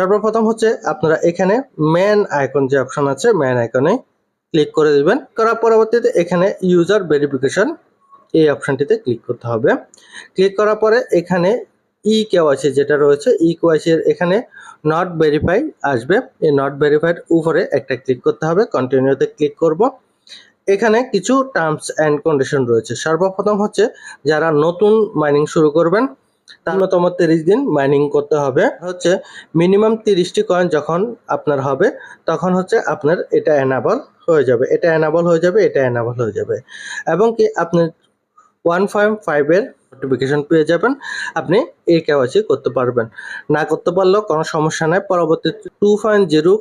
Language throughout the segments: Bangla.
সর্বপ্রথম হচ্ছে আপনারা এখানে ম্যান আইকন যে অপশন আছে ম্যান আইকনে ক্লিক করে দিবেন। করার পরবর্তীতে এখানে ইউজার ভেরিফিকেশন এই অপশনটিতে ক্লিক করতে হবে। ক্লিক করার পরে এখানে ই কেওয়াইসি যেটা রয়েছে ই কেওয়াইসি এর এখানে নট ভেরিফাই আসবে। এই নট ভেরিফাইড উপরে একটা ক্লিক করতে হবে কন্টিনিউতে ক্লিক করব। এখানে কিছু টার্মস অ্যান্ড কন্ডিশন রয়েছে। সর্বপ্রথম হচ্ছে যারা নতুন মাইনিং শুরু করবেন ন্যূনতম তিরিশ দিন মাইনিং করতে হবে। হচ্ছে মিনিমাম তিরিশটি কয়েন যখন আপনার হবে, তখন হচ্ছে আপনার এটা অ্যানাবল হয়ে যাবে। এটা অ্যানাবল হয়ে যাবে, এটা অ্যানাবল হয়ে যাবে। এবং কি আপনি ওয়ান পয়েন্ট ফাইভের নোটিফিকেশন পেয়ে যাবেন, আপনি এই কেওয়াইসি করতে পারবেন। না করতে পারলেও কোনো সমস্যা নাই, পরবর্তী টু পয়েন্ট জিরো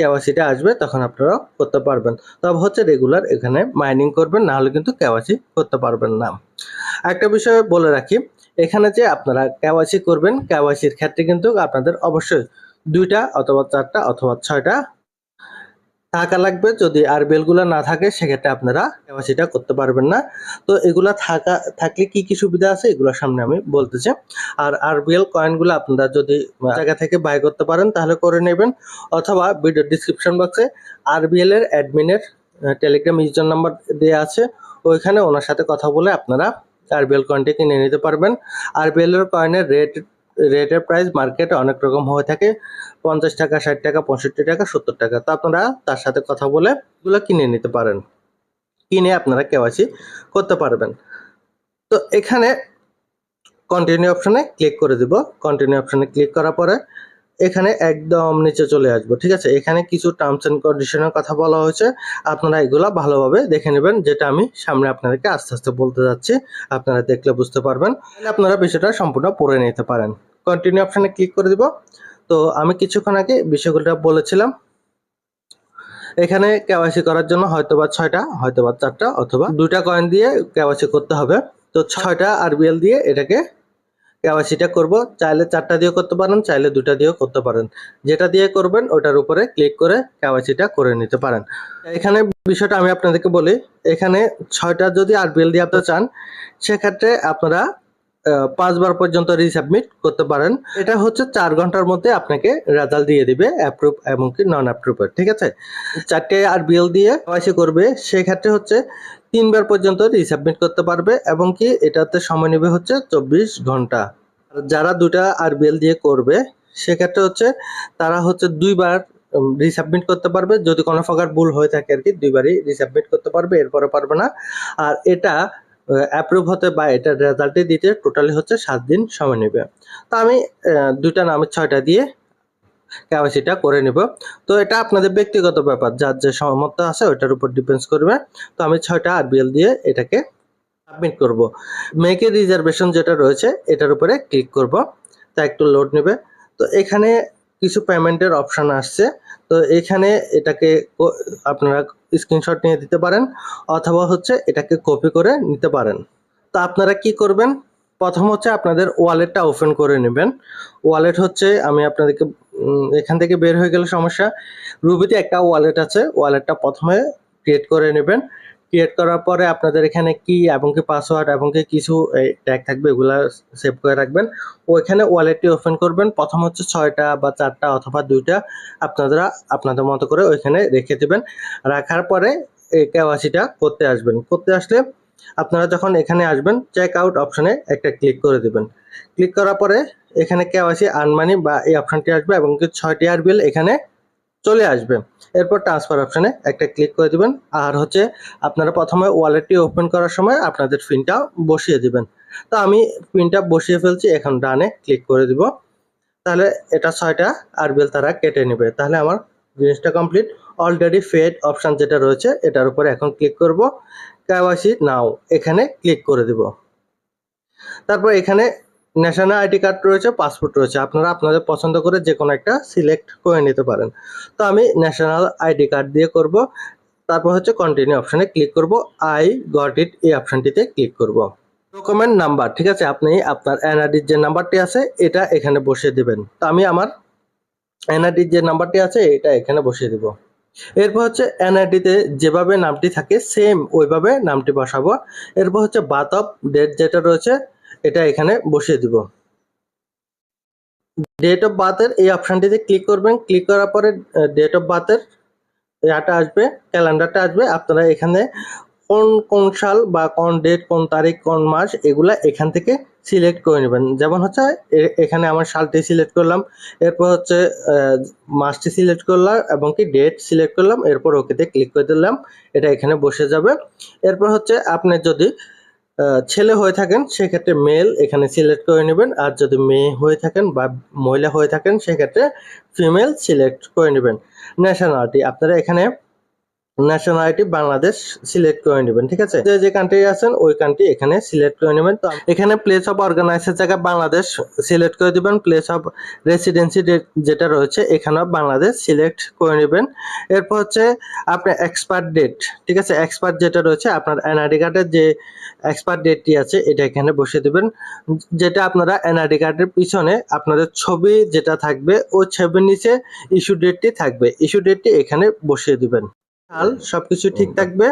কেওয়াইসিটা আসবে, তখন আপনারা করতে পারবেন। তবে হচ্ছে রেগুলার এখানে মাইনিং করবেন না হলে কিন্তু কেওয়াইসি করতে পারবেন না। একটা বিষয় বলে রাখি এখানে যে আপনারা কেওয়াইসি করবেন কেওয়াইসির ক্ষেত্রে কিন্তু আপনাদের অবশ্যই দুইটা অথবা চারটা অথবা ছয়টা টাকা লাগবে। যদি আর বেলগুলো না থাকে সেক্ষেত্রে আপনারা কেওয়াইসিটা করতে পারবেন না। তো এগুলা থাকা থাকলে কি কি সুবিধা আছে এগুলোর সামনে আমি বলতেছি। আর আরবিএল কয়েনগুলো আপনারা যদি জায়গা থেকে বাই করতে পারেন তাহলে করে নেবেন। অথবা ভিডিও ডিসক্রিপশন বক্সে আরবিএল এর অ্যাডমিনের টেলিগ্রাম ইউজার নাম্বার দেওয়া আছে। ওইখানে ওনার সাথে কথা বলে আপনারা আরবিএল কয়েনটি কিনে নিতে পারবেন। আরবিএল এর কয়েনের রেট রেটের প্রাইস মার্কেটে অনেক রকম হয়ে থাকে। পঞ্চাশ টাকা, ষাট টাকা, পঁয়ষট্টি টাকা, সত্তর টাকা। তো আপনারা তার সাথে কথা বলে এগুলো কিনে নিতে পারেন। কিনে আপনারা কেওয়াইসি করতে পারবেন। তো এখানে কন্টিনিউ অপশানে ক্লিক করে দিব। কন্টিনিউ অপশানে ক্লিক করার পরে এখানে একদম নিচে চলে আসব, ঠিক আছে? এখানে কিছু টার্মস এন্ড কন্ডিশনের কথা বলা হয়েছে। আপনারা এগুলা ভালোভাবে দেখে নেবেন, যেটা আমি সামনে আপনাদেরকে আস্তে আস্তে বলতে যাচ্ছি। আপনারা দেখলে বুঝতে পারবেন। আপনারা বিষয়টা সম্পূর্ণ পড়ে নিতে পারেন। কন্টিনিউ অপশানে ক্লিক করে দিব। তো আমি কিছুক্ষণ আগে বিষয়গুলো বলেছিলাম। এখানে কেওয়াইসি করার জন্য হয়তোবা ছয়টা, হয়তোবা চারটা, অথবা দুইটা কয়েন দিয়ে কেওয়াইসি করতে হবে। তো ছয়টা আরবিএল দিয়ে এটাকে কেওয়াইসিটা করব, চাইলে চারটা দিয়েও করতে পারেন, চাইলে দুটা দিয়েও করতে পারেন। যেটা দিয়ে করবেন ওটার উপরে ক্লিক করে কেওয়াইসিটা করে নিতে পারেন। এখানে বিষয়টা আমি আপনাদেরকে বলি, এখানে ছয়টা যদি আর বিল দিয়ে আপনি চান, সেক্ষেত্রে আপনারা পাঁচবার পর্যন্ত রিসাবমিট করতে পারেন। এটা হচ্ছে চার ঘণ্টার মধ্যে আপনাকে রেজাল্ট দিয়ে দিবে অ্যাপ্রুভ এবং কি নন অ্যাপ্রুভের ঠিক আছে? চারটে আর বিল দিয়ে কেওয়াইসি করবে, সেক্ষেত্রে হচ্ছে তিনবার পর্যন্ত রিসাবমিট করতে পারবে এবং কি এটাতে সময় নেবে হচ্ছে চব্বিশ ঘণ্টা। যারা দুটা আর বিল দিয়ে করবে, সেক্ষেত্রে হচ্ছে তারা হচ্ছে দুইবার রিসাবমিট করতে পারবে। যদি কোনো প্রকার ভুল হয়ে থাকে আর কি, দুইবারই রিসাবমিট করতে পারবে এরপরে পারবে না। আর এটা অ্যাপ্রুভ হতে বা এটার রেজাল্টে দিতে টোটালি হচ্ছে সাত দিন সময় নেবে। তো আমি দুইটা নামের ছয়টা দিয়ে কেওয়াইসিটা করে নেব। তো এটা আপনাদের ব্যক্তিগত ব্যাপার, যার যে সামর্থ্য আছে ওইটার উপর ডিপেন্ডস করবে। তো আমি ছয়টা আরবিএল দিয়ে এটাকে সাবমিট করব। মেকের রিজার্ভেশন যেটা রয়েছে, এটার উপরে ক্লিক করব। তা একটু লোড নেবে। তো এখানে কিছু পেমেন্টের অপশন আসছে। তো এখানে এটাকে আপনারা স্ক্রিনশট নিয়ে দিতে পারেন অথবা হচ্ছে এটাকে কপি করে নিতে পারেন। তো আপনারা কি করবেন? প্রথম হচ্ছে আপনাদের ওয়ালেটটা ওপেন করে নেবেন। ওয়ালেট হচ্ছে আমি আপনাদেরকে এখান থেকে বের হয়ে গেলে সমস্যা। রুবিতে একটা ওয়ালেট আছে ওয়ালেটটা প্রথমে ক্রিয়েট করে নেবেন। ক্রিয়েট করার পরে আপনাদের এখানে কি এবং কি পাসওয়ার্ড এবং কি কিছু ট্যাগ থাকবে, এগুলা সেভ করে রাখবেন। ওইখানে ওয়ালেটটি ওপেন করবেন। প্রথম হচ্ছে ছয়টা বা চারটা অথবা দুইটা আপনারা আপনাদের মতো করে ওইখানে রেখে দেবেন। রাখার পরে এই কেওয়াসিটা করতে আসবেন। করতে আসলে আপনারা যখন এখানে আসবেন চেক আউট অপশনে একটা ক্লিক করে দেবেন। ক্লিক করার পরে এখানে কেওয়াইসি আনমানি বা এই অপশানটি আসবে এবং কি ছয়টি আর বিল এখানে চলে আসবে। এরপর ট্রান্সফার অপশানে একটা ক্লিক করে দিবেন। আর হচ্ছে আপনারা প্রথমে ওয়ালেটটি ওপেন করার সময় আপনাদের পিনটা বসিয়ে দিবেন। তো আমি পিনটা বসিয়ে ফেলছি, এখন ডানে ক্লিক করে দিব। তাহলে এটা ছয়টা আরবিএল তারা কেটে নেবে। তাহলে আমার জিনিসটা কমপ্লিট অলরেডি ফেড অপশান যেটা রয়েছে, এটার উপরে এখন ক্লিক করব। কেওয়াইসি নাও এখানে ক্লিক করে দিব। তারপর এখানে ন্যাশনাল আইডি কার্ড রয়েছে পাসপোর্ট রয়েছে। আপনারা আপনাদের পছন্দ করে যে কোনো একটা সিলেক্ট করে নিতে পারেন। তো আমি ন্যাশনাল আইডি কার্ড দিয়ে করব। তারপর হচ্ছে কন্টিনিউ অপশানে ক্লিক করব। আই গট ইট এই অপশনটিতে ক্লিক করব। ডকুমেন্ট নাম্বার ঠিক আছে? আপনি আপনার এনআরডির যে নাম্বারটি আছে, এটা এখানে বসিয়ে দিবেন। তো আমি আমার এনআরডির যে নাম্বারটি আছে, এটা এখানে বসিয়ে দিব। এরপর হচ্ছে এনআরডিতে যেভাবে নামটি থাকে সেম ওইভাবে নামটি বসাবো। এরপর হচ্ছে বাত অফ ডেট যেটা রয়েছে এটা এখানে বসিয়ে দিব। ডেট অফ বার্থের এই অপশানটিতে ক্লিক করবেন। ক্লিক করার পরে ডেট অফ বার্থের ইয়াটা আসবে ক্যালেন্ডারটা আসবে। আপনারা এখানে কোন কোন সাল বা কোন ডেট কোন তারিখ, কোন মাস এগুলা এখান থেকে সিলেক্ট করে নেবেন। যেমন হচ্ছে এখানে আমার সালটি সিলেক্ট করলাম। এরপর হচ্ছে মাসটি সিলেক্ট করলাম এবং কি ডেট সিলেক্ট করলাম। এরপর ওকেতে ক্লিক করে দিলাম। এটা এখানে বসে যাবে। এরপর হচ্ছে, আপনি যদি ছেলে হয়ে থাকেন, সেক্ষেত্রে মেল এখানে সিলেক্ট করে নেবেন। আর যদি মেয়ে হয়ে থাকেন বা মহিলা হয়ে থাকেন, সেক্ষেত্রে ফিমেল সিলেক্ট করে নেবেন। ন্যাশনালিটি আপনারা এখানে ন্যাশনালিটি বাংলাদেশ সিলেক্ট করে নেবেন, ঠিক আছে? যে যে কান্ট্রি আছেন, ওই কান্ট্রি এখানে সিলেক্ট করে নেবেন। তো এখানে প্লেস অফ অর্গানাইজের জায়গায় বাংলাদেশ সিলেক্ট করে দিবেন। প্লেস অফ রেসিডেন্সি যেটা রয়েছে, এখানেও বাংলাদেশ সিলেক্ট করে নেবেন। এরপর হচ্ছে আপনার এক্সপায়ার ডেট ঠিক আছে? এক্সপায়ার যেটা রয়েছে, আপনার এনআইডি কার্ডের যে এক্সপায়ার ডেটটি আছে, এটা এখানে বসিয়ে দেবেন। যেটা আপনারা এনআইডি কার্ডের পিছনে আপনাদের ছবি যেটা থাকবে, ওই ছবির নিচে ইস্যু ডেটটি থাকবে। ইস্যু ডেটটি এখানে বসিয়ে দিবেন। সাল সবকিছু ঠিক থাকবে।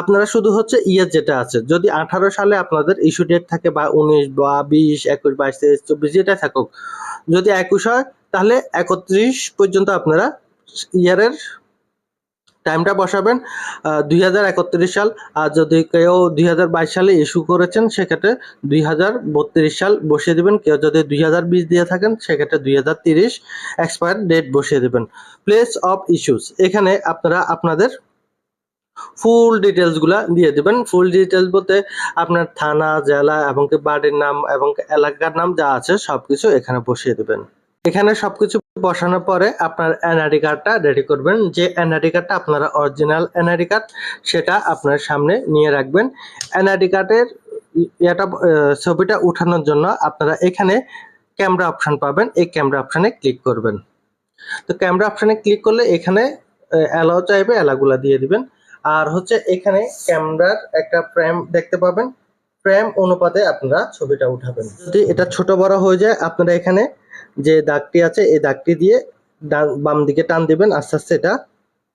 আপনারা শুধু হচ্ছে ইয়ার যেটা আছে যদি আঠারো সালে আপনাদের ইস্যু ডেট থাকে বা উনিশ বা বিশ একুশ বাইশ তেইশ চব্বিশ যেটা থাকুক যদি একুশ হয় তাহলে একত্রিশ পর্যন্ত আপনারা ইয়ারের টাইমটা বসাবেন। দুই হাজার একত্রিশ সাল, আর যদি কেউ দুই হাজার বাইশ সালে ইস্যু করেছেন, সেক্ষেত্রে দুই হাজার বত্রিশ সাল বসিয়ে দেবেন। কেউ যদি দুই হাজার বিশ দিয়ে থাকেন, সেক্ষেত্রে দুই এক্সপায়ার ডেট বসিয়ে দেবেন। প্লেস অফ ইস্যুস এখানে আপনারা আপনাদের ফুল ডিটেলসগুলা দিয়ে দিবেন। ফুল ডিটেলস বলতে আপনার থানা, জেলা, এবং বাড়ির নাম, এবং এলাকার নাম যা আছে সবকিছু এখানে বসিয়ে দিবেন। এখানে সবকিছু বসানোর পরে আপনার এনআইডি কার্ডটা রেডি করবেন। যে এনআইডি কার্ডটা আপনারা অরিজিনাল এনআইডি কার্ড সেটা আপনার সামনে নিয়ে রাখবেন। এনআইডি কার্ডের এটা ছবিটা উঠানোর জন্য আপনারা এখানে ক্যামেরা অপশন পাবেন। এই ক্যামেরা অপশনে ক্লিক করবেন। তো ক্যামেরা অপশনে ক্লিক করলে এখানে অ্যালাও চাইবে অ্যালাগুলা দিয়ে দিবেন। আর হচ্ছে এখানে ক্যামেরার একটা ফ্রেম দেখতে পাবেন। ফ্রেম অনুপাতে আপনারা ছবিটা উঠাবেন। যদি এটা ছোট বড় হয়ে যায়, আপনারা এখানে যে দাগটি আছে, এই দাগটি দিয়ে ডান- বাম দিকে টান দিবেন, আস্তে আস্তে এটা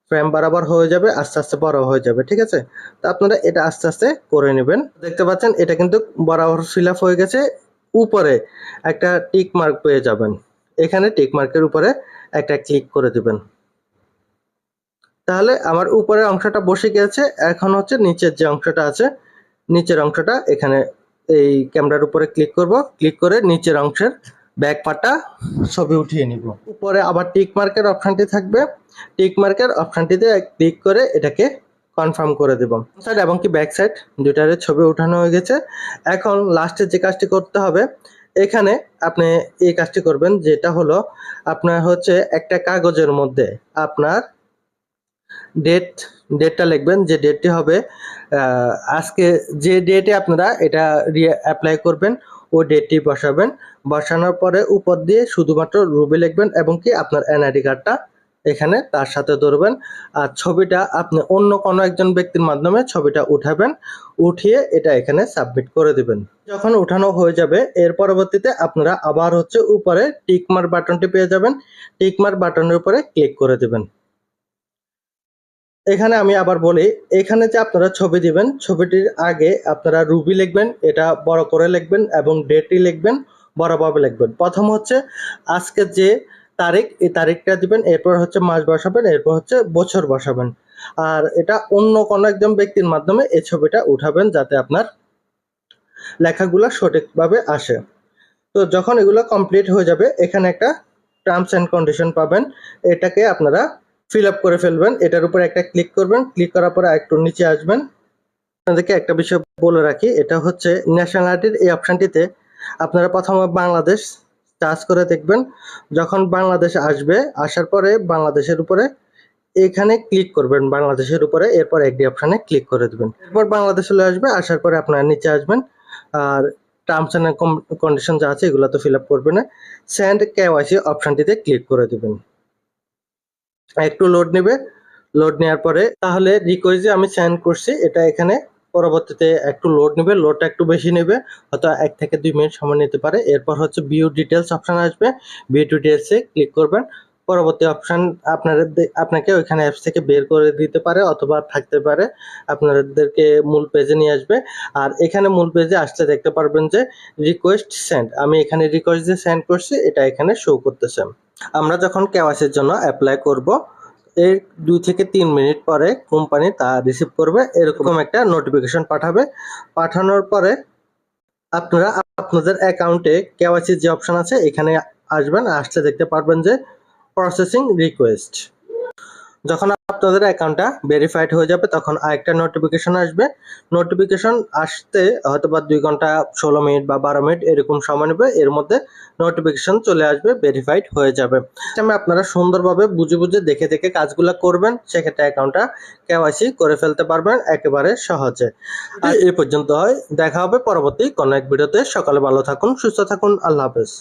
ফ্রেম বরাবর হয়ে যাবে, আস্তে আস্তে বড় হয়ে যাবে, ঠিক আছে? তো আপনারা এটা আস্তে আস্তে করে নেবেন। দেখতে পাচ্ছেন, এটা কিন্তু বরাবর ফিল হয়ে গেছে, উপরে একটা টিক মার্ক পেয়ে যাবেন। এখানে টিক মার্কের উপরে একটা ক্লিক করে দিবেন। তাহলে আমার উপরের অংশটা বসে গেছে, এখন হচ্ছে নিচের যে অংশটা আছে, নিচের অংশটা এখানে এই ক্যামেরার উপরে ক্লিক করব ক্লিক করে নিচের অংশের ব্যাক পার্টটা ছবি উঠিয়ে নিব। উপরে আবার টিক মার্কের অপশানটি থাকবে। টিক মার্কের অপশনটিতে ক্লিক করে এটাকে কনফার্ম করে দেব। সাইড এবং কি ব্যাক সাইড দুটারে ছবি উঠানো হয়ে গেছে। এখন লাস্টে যে কাজটি করতে হবে, এখানে আপনি এই কাজটি করবেন, যেটা হলো আপনার হচ্ছে একটা কাগজের মধ্যে আপনার ডেট ডেটটা লিখবেন, যে ডেটটি হবে আজকে যে ডেটে আপনারা এটা অ্যাপ্লাই করবেন ওই ডেটটি বসাবেন। বসানোর পরে উপর দিয়ে শুধুমাত্র রুবি লিখবেন এবং কি আপনার এনআইডি কার্ডটা এখানে তার সাথে ধরবেন। আর ছবিটা আপনি অন্য কোনো একজন ব্যক্তির মাধ্যমে ছবিটা উঠাবেন, উঠিয়ে এটা এখানে সাবমিট করে দিবেন। যখন উঠানো হয়ে যাবে, এর পরবর্তীতে আপনারা আবার হচ্ছে উপরে টিকমার বাটনটি পেয়ে যাবেন। টিকমার বাটনের উপরে ক্লিক করে দিবেন। এখানে আমি আবার বলি, এখানে যে আপনারা ছবি দিবেন, ছবিটির আগে আপনারা রুবি লিখবেন, এটা বড় করে লিখবেন এবং ডেটটি লিখবেন বড়ভাবে লিখবেন। প্রথম হচ্ছে আজকে যে তারিখ, এই তারিখটা দিবেন, এরপর হচ্ছে মাস বসাবেন, এরপর হচ্ছে বছর বসাবেন। আর এটা অন্য কোনো একজন ব্যক্তির মাধ্যমে এই ছবিটা উঠাবেন যাতে আপনার লেখাগুলো সঠিকভাবে আসে। তো যখন এগুলো কমপ্লিট হয়ে যাবে, এখানে একটা টার্মস অ্যান্ড কন্ডিশন পাবেন, এটাকে আপনারা ফিল আপ করে ফেলবেন। এটার উপরে একটা ক্লিক করবেন। ক্লিক করার পরে একটু নিচে আসবেন। আপনাদেরকে একটা বিষয় বলে রাখি, এটা হচ্ছে ন্যাশনালিটির এই অপশনটিতে আপনারা প্রথমে বাংলাদেশ চার্জ করে দেখবেন। যখন বাংলাদেশ আসবে, আসার পরে বাংলাদেশের উপরে এখানে ক্লিক করবেন, বাংলাদেশের উপরে। এরপর একটি অপশানে ক্লিক করে দেবেন। এরপর বাংলাদেশ চলে আসবে, আসার পরে আপনারা নিচে আসবেন। আর টার্মস অ্যান্ড কন্ডিশন যা আছে এগুলো তো ফিল আপ করবেন না। স্যান্ড কেওয়াইসি অপশানটিতে ক্লিক করে দেবেন। একটু লোড নেবে। লোড নেওয়ার পরে তাহলে রিকোয়েস্ট যে আমি সেন্ড করছি, এটা এখানে পরবর্তীতে একটু লোড নেবে লোডটা একটু বেশি নেবে, হয়তো এক থেকে দুই মিনিট সময় নিতে পারে। এরপর হচ্ছে ভিউ ডিটেলস অপশান আসবে। ভিউ ডিটেলসে ক্লিক করবেন। পরবর্তী অপশান আপনাদের আপনাকে ওইখানে অ্যাপস থেকে বের করে দিতে পারে অথবা থাকতে পারে। আপনাদেরকে মূল পেজে নিয়ে আসবে। আর এখানে মূল পেজে আসতে দেখতে পারবেন যে রিকোয়েস্ট সেন্ড আমি এখানে রিকোয়েস্ট যে সেন্ড করছি, এটা এখানে শো করতেছে। আমরা যখন কেওয়াইসির জন্য অ্যাপ্লাই করব, এর দুই থেকে তিন মিনিট পরে কোম্পানি তা রিসিভ করবে। এরকম একটা নোটিফিকেশন পাঠাবে। পাঠানোর পরে আপনারা আপনাদের অ্যাকাউন্টে কেওয়াইসির যে অপশান আছে, এখানে আসবেন। আসতে দেখতে পারবেন যে প্রসেসিং রিকোয়েস্ট যখন আপনাদের অ্যাকাউন্টটা ভেরিফাইড হয়ে যাবে, তখন আরেকটা নোটিফিকেশন আসবে। নোটিফিকেশন আসতে হয়তো বা দুই ঘণ্টা, ষোলো মিনিট বা বারো মিনিট এরকম সময় নেবে। এর মধ্যে নোটিফিকেশন চলে আসবে ভেরিফাইড হয়ে যাবে। আমি আপনারা সুন্দরভাবে বুঝে বুঝে দেখে দেখে কাজগুলো করবেন। সেক্ষেত্রে অ্যাকাউন্টটা কেওয়াইসি করে ফেলতে পারবেন একেবারে সহজে। আর এই পর্যন্ত হয়। দেখা হবে পরবর্তী কোনো এক ভিডিওতে। সকালে ভালো থাকুন, সুস্থ থাকুন। আল্লাহ হাফেজ।